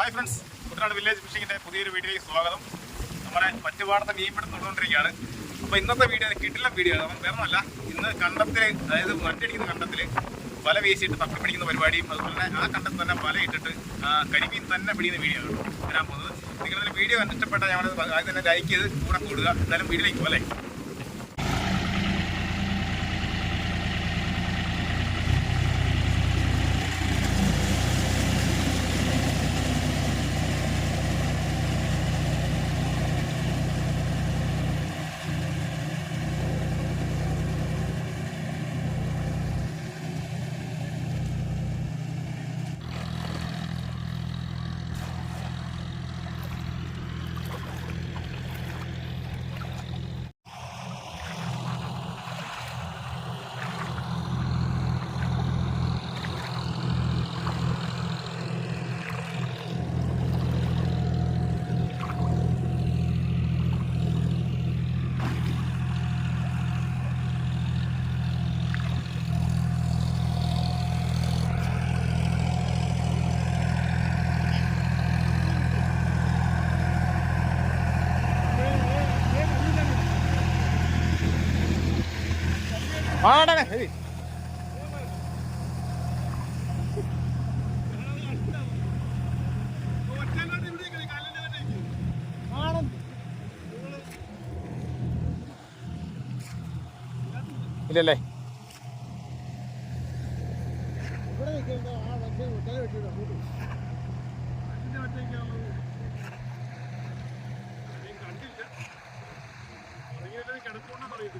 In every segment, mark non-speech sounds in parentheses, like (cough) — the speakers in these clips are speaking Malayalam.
ഹായ് ഫ്രണ്ട്സ് കുട്ടനാട് വില്ലേജ് ഫിഷിങ്ങിന്റെ പുതിയൊരു വീഡിയോയിലേക്ക് സ്വാഗതം. നമ്മുടെ പറ്റുപാടത്തെ മീൻ മീൻപിടുത്തം തുടർന്നുകൊണ്ടിരിക്കുകയാണ് അപ്പോൾ ഇന്നത്തെ വീഡിയോ കിട്ടില്ല വീഡിയോ. ആണ് വേറെ ഇന്ന് കണ്ടത്തിൽ അതായത് വണ്ടിയടിക്കുന്ന കണ്ടത്തിൽ വല വീശിയിട്ട് തപ്പി പിടിക്കുന്ന പരിപാടിയും അതുപോലെ തന്നെ ആ കണ്ടത്തിൽ തന്നെ വല ഇട്ടിട്ട് കരിമീൻ തന്നെ പിടിക്കുന്ന വീഡിയോ ആണ് വരാൻ പോകുന്നത്. നിങ്ങളുടെ വീഡിയോ ഇഷ്ടപ്പെട്ടാൽ ഞങ്ങൾ ആദ്യം തന്നെ ലൈക്ക് ചെയ്ത് കൂടെ കൂടുക. എന്തായാലും വീഡിയോയിലേക്ക് പോലെ ആടാ ഹേയ്. ഇല്ലല്ലേ?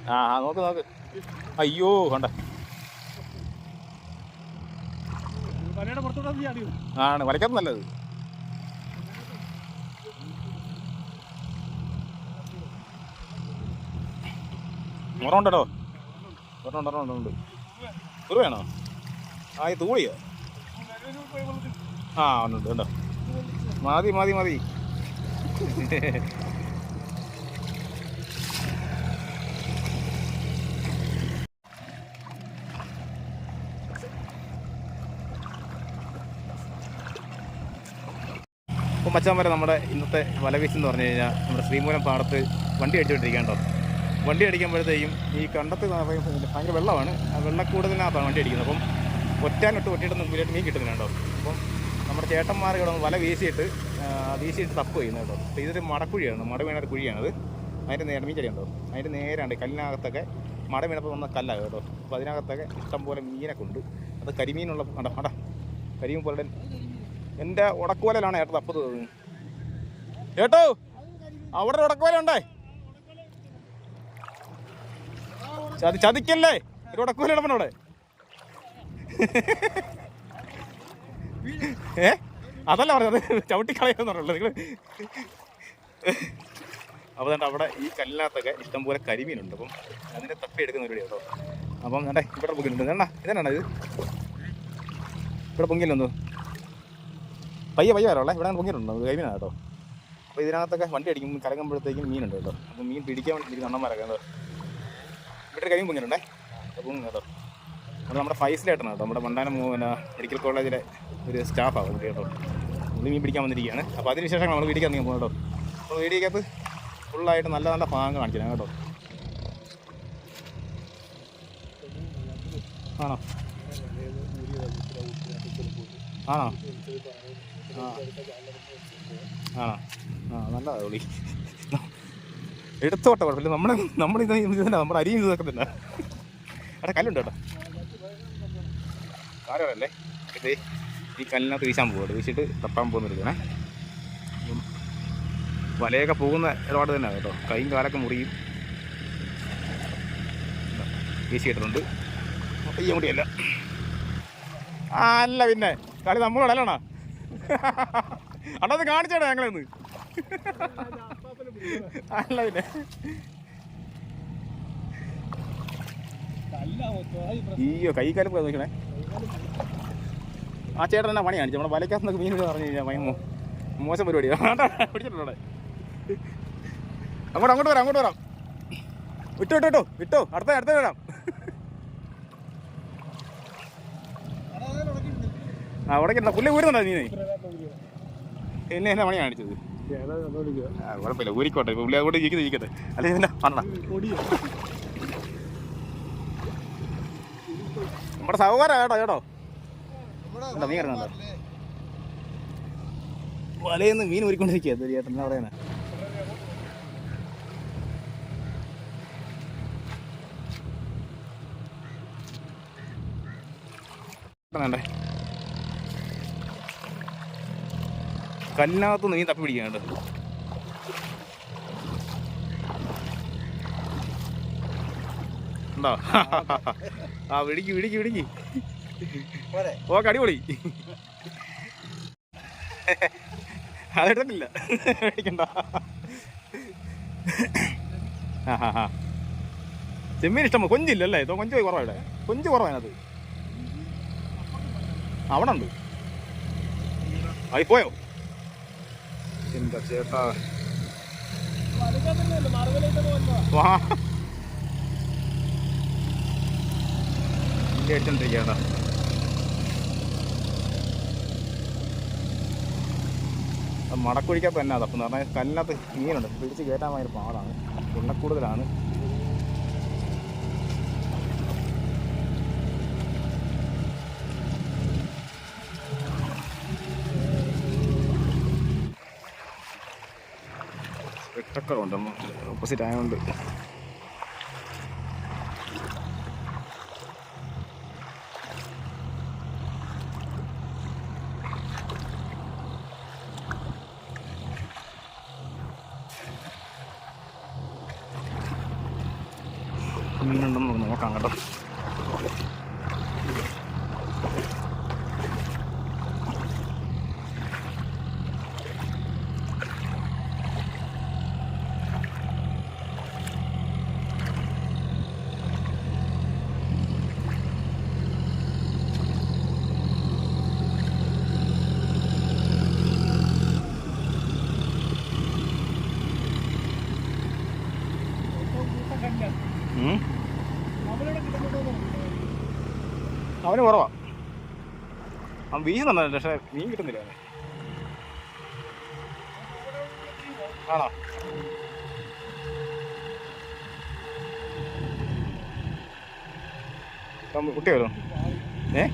ആ, നോക്ക് നോക്ക്. അയ്യോ കണ്ട ആണ് വരയ്ക്കാൻ നല്ലത്. ഉറവുണ്ടോ ഒരെണ്ണം ഒരെണ്ണം ഉണ്ട് തുറവേണോ ആ ഈ തൂളിയോ ആ ഉണ്ട് ഉണ്ടോ. മതി മതി മതി. അപ്പോൾ മച്ചാൻ വരെ നമ്മുടെ ഇന്നത്തെ വലവീശ് എന്ന് പറഞ്ഞു കഴിഞ്ഞാൽ നമ്മുടെ ശ്രീമൂലം പാടത്ത് വണ്ടി അടിച്ചുകൊണ്ടിരിക്കുകയാണ് കേട്ടോ. വണ്ടി അടിക്കുമ്പോഴത്തേക്കും ഈ കണ്ടത്ത് ഭയങ്കര വെള്ളമാണ്. ആ വെള്ളക്കൂടുതലിനകത്താണ് വണ്ടി അടിക്കുന്നത് അപ്പം ഒറ്റാനിട്ട് ഒറ്റയിട്ട് മുമ്പിലായിട്ട് മീൻ കിട്ടുന്നുണ്ടോ കേട്ടോ. അപ്പം നമ്മുടെ ചേട്ടന്മാർ ഇവിടെ വല വീശിയിട്ട് വീശിയിട്ട് തപ്പ് ചെയ്യുന്നത് കേട്ടോ. അപ്പോൾ ഇതൊരു മടക്കുഴിയാണ് മട വീണൊരു കുഴിയാണത്. അതിന്റെ നേരെ മീൻ ചെടിയുണ്ടോ? അതിന്റെ നേരാണ്ട് കല്ലിനകത്തൊക്കെ മട വീണപ്പോൾ വന്ന കല്ലാണ് കേട്ടോ. അപ്പോൾ അതിനകത്തൊക്കെ ഇഷ്ടംപോലെ മീനൊക്കെ ഉണ്ട്. അത് കരിമീനുള്ള കണ്ടോ കണ്ട കരിമീൻ പോലെ എന്റെ ഉടക്കുവലയിലാണ് ഏട്ട തപ്പത് തോന്നുന്നത് കേട്ടോ അവിടെ ഉടക്കുവല ഉണ്ടേ ചതി ചതിക്കല്ലേ? ഒരു ഉടക്കുവല ഇടപെടോടെ ഏ? അതല്ല പറഞ്ഞത്. ചവിട്ടിക്കളയെന്ന് പറഞ്ഞുള്ളത് നിങ്ങൾ അപ്പോൾ തന്നെ അവിടെ ഈ കല്ലിനകത്തൊക്കെ ഇഷ്ടംപോലെ കരിമീനുണ്ട്. അപ്പം അതിനെ തപ്പി എടുക്കുന്ന ഒരു കേട്ടോ. അപ്പം ഇവിടെ പൊങ്ങിയിട്ടുണ്ട് വേണ്ട ഇതന്നെയാണ് ഇത്? ഇവിടെ പൊങ്ങിയില്ലെന്തോ? പയ്യെ പയ്യെ വരാളെ ഇവിടെ പൊങ്ങിയിട്ടുണ്ട് കൈമീനാണ് കേട്ടോ. അപ്പോൾ ഇതിനകത്തൊക്കെ വണ്ടി അടിക്കും കലങ്ങുമ്പോഴത്തേക്കും മീനുണ്ട് കേട്ടോ. അപ്പോൾ മീൻ പിടിക്കാൻ വേണ്ടി അണ്ണന്മാരൊക്കെ കേട്ടോ ഇവിടെ കൈമീൻ പൊങ്ങിയിട്ടുണ്ടേ പൊങ്ങും കേട്ടോ. അത് നമ്മുടെ ഫൈസിലായിട്ടാണ് കേട്ടോ. നമ്മുടെ മണ്ടാനം പിന്നെ മെഡിക്കൽ കോളേജിലെ ഒരു സ്റ്റാഫാണ് കേട്ടോ. പുള്ളി മീൻ പിടിക്കാൻ വന്നിരിക്കുകയാണ്. അപ്പോൾ അതിന് ശേഷം നമ്മൾ വീടിക്കാൻ നീങ്ങി പോകും കേട്ടോ. അപ്പോൾ വീടിക്കകത്ത് ഫുള്ളായിട്ട് നല്ല നല്ല ഭാഗം കാണിച്ചു കേട്ടോ. ആണോ? ആണോ? ആണോ ആ നല്ലതാ വിളി എടുത്തോട്ടെ കുഴപ്പമില്ല. നമ്മുടെ നമ്മൾ ഇത് തന്നെ നമ്മുടെ അരിയും ഇതൊക്കെ തന്നെ. അവിടെ കല്ലുണ്ട് കേട്ടോ കാലമല്ലേ ഇത് ഈ കല്ലിനകത്ത് വീശാൻ പോകും വീശിട്ട് തപ്പാൻ പോകുന്നിരിക്കണേ വലയൊക്കെ പോകുന്ന ഇടപാട് തന്നെ കേട്ടോ. കൈയും കാലൊക്കെ മുറിയും. വീശിയിട്ടുണ്ട് ഈ മുടിയല്ല ആ അല്ല പിന്നെ. കളി നമ്മളോട് (laughs) അല്ലണ അത് കാണിച്ചേടാ ഞങ്ങളെന്ന്. അല്ല അയ്യോ കൈ കാലം നോക്കണേ ആ ചേട്ടൻ എന്നാ പണി കാണിച്ചു? നമ്മുടെ വലക്കകത്ത് മീൻ പറഞ്ഞു കഴിഞ്ഞാൽ ഭയങ്കര മോശം പരിപാടിയാണ് പിടിച്ചിട്ടുണ്ടോ അങ്ങോട്ട് അങ്ങോട്ട് വരാം അങ്ങോട്ട് വരാം. വിട്ടോ വിട്ടോ വിട്ടോ വിട്ടോ. അടുത്ത അടുത്ത വരാം. ആ അവിടെ പുള്ളി ഊരുന്നുണ്ടോ നീ? എന്നെ എന്നാ പണി കാണിച്ചത്? കുഴപ്പമില്ല. ഊരിക്കോട്ടെ. പുള്ളി അങ്ങോട്ട് ഇരിക്കുന്നത് ഇരിക്കട്ടെ. അല്ലെങ്കിൽ എന്നാ കൊടിയോ നമ്മുടെ സഹോദര കേട്ടോ കേട്ടോ. എന്താ മീൻ കിടക്കണ്ട വലയെന്ന് മീൻ ഊരിക്കൊണ്ടിരിക്കുക ചേട്ടൻ. എന്നാ പറയുന്നത് വേണ്ടേ കല്ലിനകത്ത് നീ തപ്പി പിടിക്കാണ്ട് ഉണ്ടോ? ആ പിടിക്ക് വിടിക്ക് പിടിക്ക് ഓക്കെ അടിപൊളി. അതെടുത്തിട്ടില്ല വിളിക്കണ്ട. ആ ഹാ ഹാ ചെമ്മീൻ ഇഷ്ടമോ കൊഞ്ചില്ലല്ലേ ഇതോ കൊഞ്ച് പോയി കുറവാ ഇവിടെ. കൊഞ്ച് കുറവാണത് അവിടെ ഉണ്ട്. ആയി പോയോ? എന്താ ചേട്ടാ? വാ. തന്നെ അതപ്പം എന്ന് പറഞ്ഞാൽ കല്ലിനകത്ത് മീനുണ്ട് പിടിച്ച് കയറ്റാൻ ഭയങ്കര പാടാണ്. ഉണ്ണക്കൂടുതലാണ് വെട്ടക്കറുണ്ട് ഓപ്പോസിറ്റ് ആയതുകൊണ്ട് മീനുണ്ടെന്ന് നോക്കാം കേട്ടോ. അവന് കുറവാ. അവൻ വീശുന്നുണ്ട് പക്ഷേ മീൻ കിട്ടുന്നില്ല അവന്. ആണോ? കുട്ടി വരും ഏ?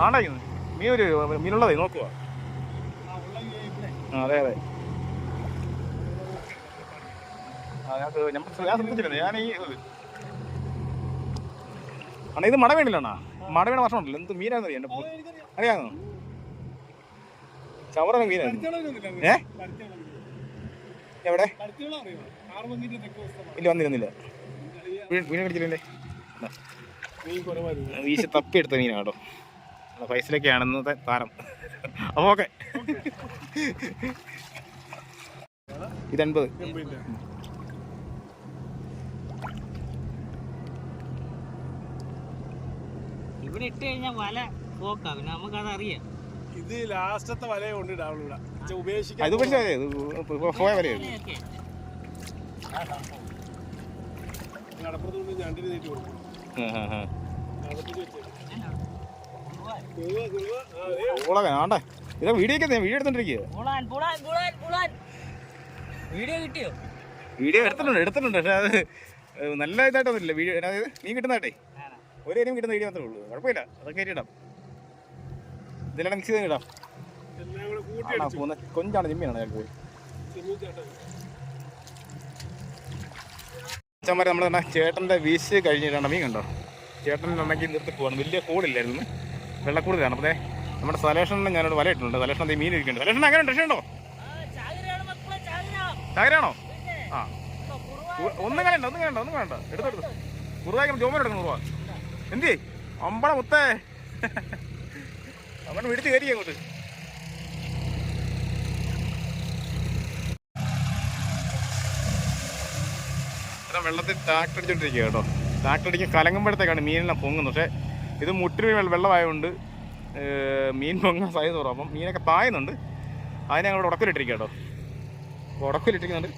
ആണ്ടായിരുന്നു മീൻ ഒരു മീനുള്ളതായി നോക്കുക അതെ അതെ ആ ഞങ്ങൾക്ക് നമ്മൾ ഞാൻ ഞാൻ ഈ അണ്ണാ ഇത് മട വേണ്ടില്ല അണ്ണാ. മട വേണ ഭക്ഷണം ഉണ്ടല്ലോ. എന്ത് മീനാന്ന് അറിയാം അറിയാമോ? ചവറ മീനാണ് ഏ? എവിടെ? ഇല്ല വന്നിരുന്നില്ല മീൻ കടിച്ചില്ലേ വീശി തപ്പിയെടുത്ത മീനാണ്? കേട്ടോ നമ്മുടെ പൈസയിലൊക്കെയാണ് താരം. അപ്പോൾ ഓക്കെ. ഇത് എൺപത് ഇവിടെ ഇട്ട് കഴിഞ്ഞാൽ വല പോക്കാ പിന്നെ നമുക്കത് അറിയാം ഇത് ലാസ്റ്റത്തെ വലയെ കൊണ്ടിടാവുള്ള ഉപേക്ഷിക്കാൻ പക്ഷേ പോയ. കടപ്പുറത്ത് കൊണ്ട് ഞണ്ടിന് നീട്ടി കൊടുക്കും ഇത് വീഡിയോ ഒക്കെ വീഡിയോ എടുത്തോണ്ടിരിക്കുക പുളാൻ, പുളാൻ, പുളാൻ, പുളാൻ. വീഡിയോ കിട്ടിയോ? വീഡിയോ എടുത്തിട്ടുണ്ട് എടുത്തിട്ടുണ്ട്. പക്ഷെ അത് നല്ല ഇതായിട്ടൊന്നുമില്ല. വീഡിയോ അതായത് മീൻ കിട്ടുന്നതായിട്ടേ? ഒരു കാര്യം കിട്ടുന്ന വീഡിയോ മാത്രമേ ഉള്ളൂ. കുഴപ്പമില്ല. അതൊക്കെ ഇടാം. ഇതിലെല്ലാം മിക്സ് ചെയ്ത് ഇടാം. പോകുന്ന കൊഞ്ചാണ് ജിമ്മിയാണ് ഞാൻ പോയി. അച്ഛന്മാരെ നമ്മൾ തന്നെ ചേട്ടന്റെ വീശ് കഴിഞ്ഞിട്ടാണ് മീൻ കണ്ടോ? ചേട്ടൻ ഉണ്ടെങ്കിൽ നിർത്തി പോവാണ്. വലിയ കൂടില്ലായിരുന്നു വെള്ളക്കൂടിലാണ് അപ്പോൾ നമ്മുടെ സലേഷനെ ഞാനോട് വല ഇട്ടിട്ടുണ്ട് സലേഷൻ മീൻ ഇരിക്കുന്നുണ്ട്. സലേഷൻ അങ്ങനെ ഉണ്ട്? ഉണ്ടോ. ചാകരാണോ ആ. ഒന്നും കാണണ്ട ഒന്നും കാണണ്ട ഒന്നും കാണണ്ട. എടുത്തെടുത്ത് കുറുതായി ജോമൻ എടുക്കണം കുറുവ എന്തി? അമ്പള മുത്തേ. അങ്ങനെ പിടിച്ച് കയറി അങ്ങോട്ട്. വെള്ളത്തിൽ ട്രാക്ടർ കേട്ടോ. ട്രാക്ടർ കലങ്ങുമ്പോഴത്തേക്കാണ് മീനെല്ലാം പൊങ്ങുന്നത്. പക്ഷേ ഇത് മുട്ടിന് വെള്ള- വെള്ളമായതുകൊണ്ട് മീൻ പൊങ്ങാൻ സാധ്യത കുറവ്. അപ്പം മീനൊക്കെ പായുന്നുണ്ട്. അതിനെ ഞങ്ങൾ ഉടക്കിലിട്ടിരിക്കുക കേട്ടോ. ഉടക്കിലിട്ടിരിക്കുന്നുണ്ട്.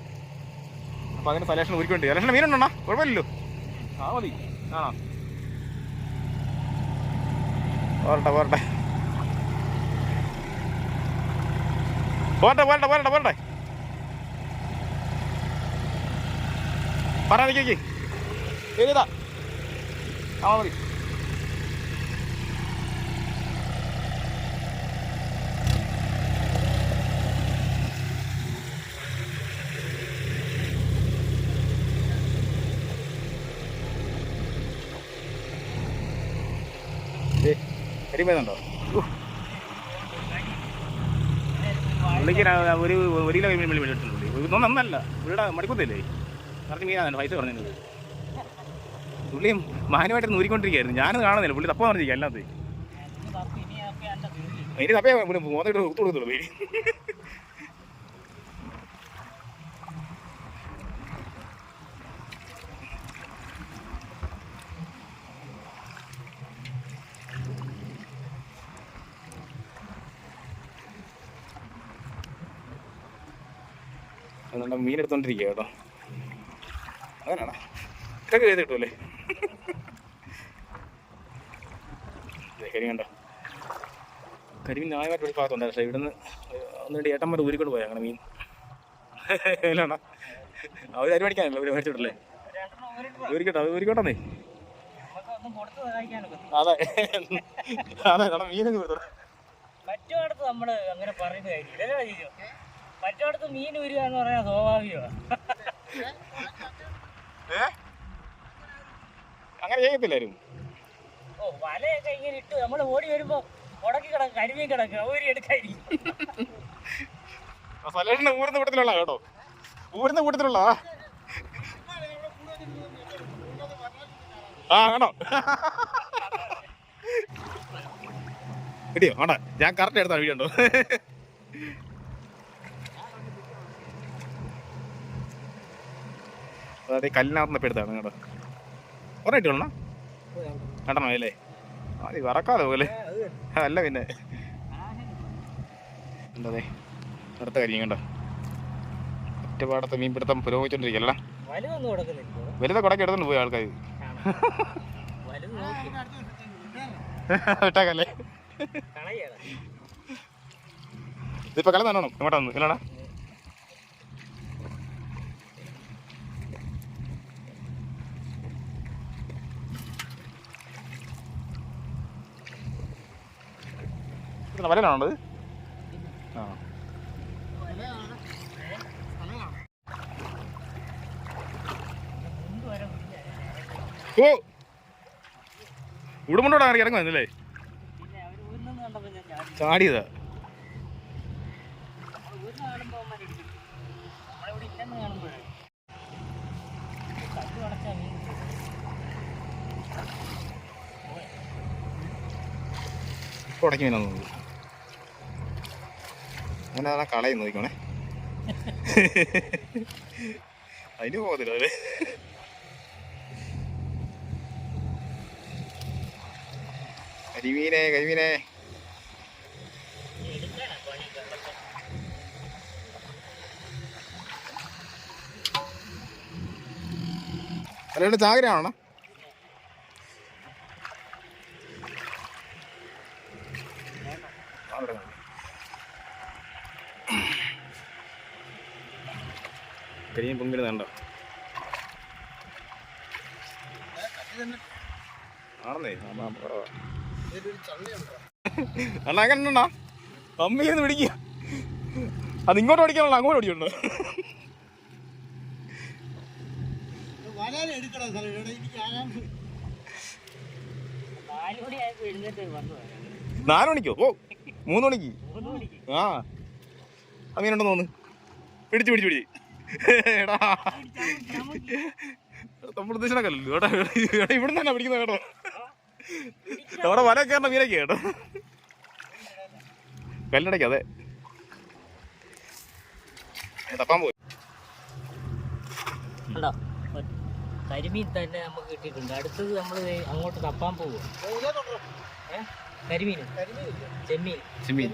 അപ്പോൾ അതിന് സലേഷൻ ഒരുക്കേണ്ടി സലേഷൻ മീനുണ്ടോ കുഴപ്പമില്ലല്ലോ. ആ മതി. ആണോ പോരട്ടെ പോരട്ടെ. പോരട്ടെ പോരട്ടെ പോരട്ടെ പോരട്ടെ. പറ നിൽക്കി ആ മതി. കരിമേന്നുണ്ടോ പുള്ളിക്ക് ഒരു ഒരു കിലോ മീൻ മീൻ പുള്ളി. ഇതൊന്നും നന്നല്ല. ഇവിടെ മടിക്കുന്നില്ലേ? നിറച്ച് മീനാണ് പൈസ പറഞ്ഞത്. പുള്ളിയും മാനുമായിട്ട് നൂരിക്കൊണ്ടിരിക്കുകയായിരുന്നു ഞാനത് കാണുന്നില്ല. പുള്ളി തപ്പ പറഞ്ഞിരിക്കുക അല്ലാതെ. അതിന് തപ്പേ പുള്ളി മോന്നിട്ട് കൊടുത്തുള്ളൂ പേര് അതുകൊണ്ട് മീൻ എടുത്തോണ്ടിരിക്കുക കേട്ടോ. അങ്ങനെയാണോ ഇതൊക്കെ ചെയ്ത് കിട്ടുമല്ലേ കരി കണ്ടോ? കരിമീൻ ന്യായമായിട്ട് ഒരു ഭാഗത്തുണ്ട് പക്ഷേ ഇവിടുന്ന് ഒന്നുകൊണ്ട് ഏട്ടന്മാർ ഊരിക്കൊണ്ട് പോയാ അങ്ങനെ മീൻ. ഇല്ലാണോ അവർ അരി മേടിക്കാനല്ലോ? അവർ മേടിച്ചിട്ടല്ലേ ഊരിക്കട്ടെ അത് ഊരിക്കോട്ടെ അതെ. അതെ മീനൊക്കെ മറ്റു മറ്റോടത്ത് നമ്മൾ അങ്ങനെ പറയുന്ന കാര്യമില്ല. അല്ലേ ജിജോ? മറ്റോടത്ത് മീൻ വരിക എന്ന് പറയാൻ സ്വാഭാവികമാണ് ഏ? അങ്ങനെ ചെയ്യത്തില്ലായിരുന്നു. ഓ വലയൊക്കെ ഇങ്ങനെ ഇട്ട് നമ്മൾ ഓടി വരുമ്പോ ഉടക്കി കിടക്കും കരിമീൻ കിടക്കുക ഊരി എടുക്കായിരിക്കും സലേഷിന്റെ ഊരുന്ന കൂട്ടത്തിലുള്ള കേട്ടോ. ഊരുന്ന കൂട്ടത്തിലുള്ള? ആ ആണോ കിട്ടിയോ ആണോ ഞാൻ കറക്റ്റ് എടുത്താണ് വീഡിയോ അതായത് കല്ലിനകത്ത് നിന്ന് എടുത്താണ് കേട്ടോ. കുറേ ഇട്ടോളണ രണ്ടെണ്ണം അല്ലേ? അത് വറക്കാതെ പോലെ അല്ല പിന്നെ. എന്താ അടുത്ത കാര്യം കണ്ടോ? ഒറ്റപ്പാടത്തെ മീൻപിടുത്തം പുരോഗമിച്ചോണ്ടിരിക്കല്ല വലുതൊന്നും കൊടുക്കുന്നില്ല വലുത കുടക്ക് എടുത്തോണ്ട് പോയി ആൾക്കാർ കളയാണ് ഇതിപ്പോ കളി നല്ലോണം ഇങ്ങോട്ടാ വന്ന് ഇല്ലടാ വലനാണോ അത് ആ. ഓ. ഉടുമുണ്ടോടാ ഇറങ്ങി വന്നല്ലേ പിന്നെ അവർ ഊരിനെന്ന് കണ്ടപ്പോ ഞാൻ ചാടി ചാടിയതാ ഉടക്കി അവന്മാര് അങ്ങനെ ആ കളയും നോക്കണേ അതിന് പോകത്തില്ല അല്ലേ കരിമീനെ കരിമീനെ. എടുക്കാനാ ചാകരയാണോ? വെള്ളത്തിൽ കരിമീൻ പൊങ്ങിടുന്നുണ്ടോ ആണെന്നേ. അണ്ണാ അങ്ങനെ ഉണ്ടോ? പിടിക്കുക അത് ഇങ്ങോട്ട് ഓടിക്കാനുള്ള അങ്ങോട്ട് ഓടിക്കണ്ടോ നാല് ഓ മൂന്ന് മണിക്ക് ആ. അങ്ങനെയുണ്ടെന്ന് തോന്നുന്നു. പിടിച്ചു പിടിച്ചു പിടിച്ച്. എടാ. നമ്മൾ ഉദ്ദേശിക്കല്ലോ കേട്ടോ എടാ ഇവിടെ തന്നെ പിടിക്കുന്ന കേട്ടോ. അവിടെ വല കയറുന്ന മീനൊക്കെ കേട്ടോ. കല്ലടയ്ക്ക് അതെ. തപ്പാൻ പോയി. കണ്ടോ കരിമീൻ തന്നെ നമുക്ക് കിട്ടിയിട്ടുണ്ട്. അടുത്തത് നമ്മൾ അങ്ങോട്ട് തപ്പാൻ പോവുക കരിമീൻ. ചെമ്മീൻ. ചെമ്മീൻ.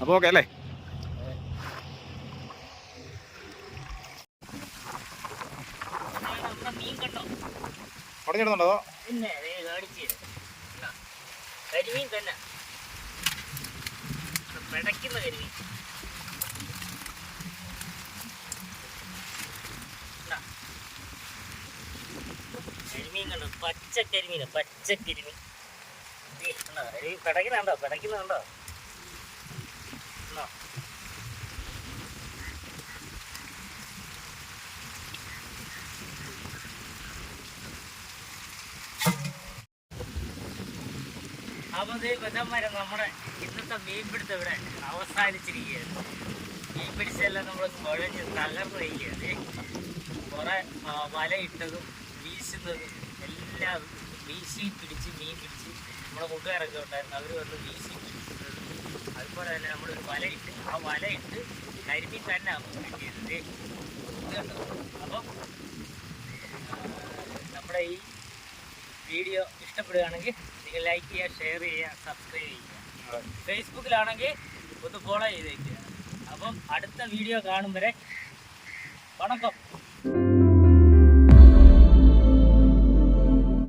അപ്പോൾ ഓക്കെ അല്ലേ? നമ്മുടെ പച്ചക്കരിമീനോ പച്ചക്കരിമീൻ പിടക്കുന്നുണ്ടോ പിടക്കുന്നുണ്ടോ തന്നെ. കണ്ടോ? പച്ച പച്ച കണ്ടോ? ദേ ബദന്മാരെ നമ്മുടെ ഇന്നത്തെ മീൻപിടുത്തം ഇവിടെ അവസാനിച്ചിരിക്കുകയാണ്. മീൻ പിടിച്ചെല്ലാം നമ്മൾ കുഴഞ്ഞ് തകർന്നിരിക്കുകയാണ്. കുറെ വലയിട്ടതും വീശുന്നതും എല്ലാം വീശി പിടിച്ച് മീൻ പിടിച്ച് നമ്മുടെ കൂട്ടുകാരൊക്കെ ഉണ്ടായിരുന്നു. അവർ വന്ന് വീശി പിടിച്ചത് അതുപോലെ തന്നെ നമ്മളൊരു വലയിട്ട് ആ വലയിട്ട് കരിമീൻ തന്നെ നമുക്ക് കിട്ടിയത് അപ്പം നമ്മുടെ ഈ വീഡിയോ ഇഷ്ടപ്പെടുകയാണെങ്കിൽ നിങ്ങൾ ലൈക്ക് ചെയ്യുക ഷെയർ ചെയ്യുക സബ്സ്ക്രൈബ് ചെയ്യുക. ഫേസ്ബുക്കിലാണെങ്കിൽ ഒന്ന് ഫോളോ ചെയ്തേക്കുക അപ്പം അടുത്ത വീഡിയോ കാണും വരെ. വണക്കം.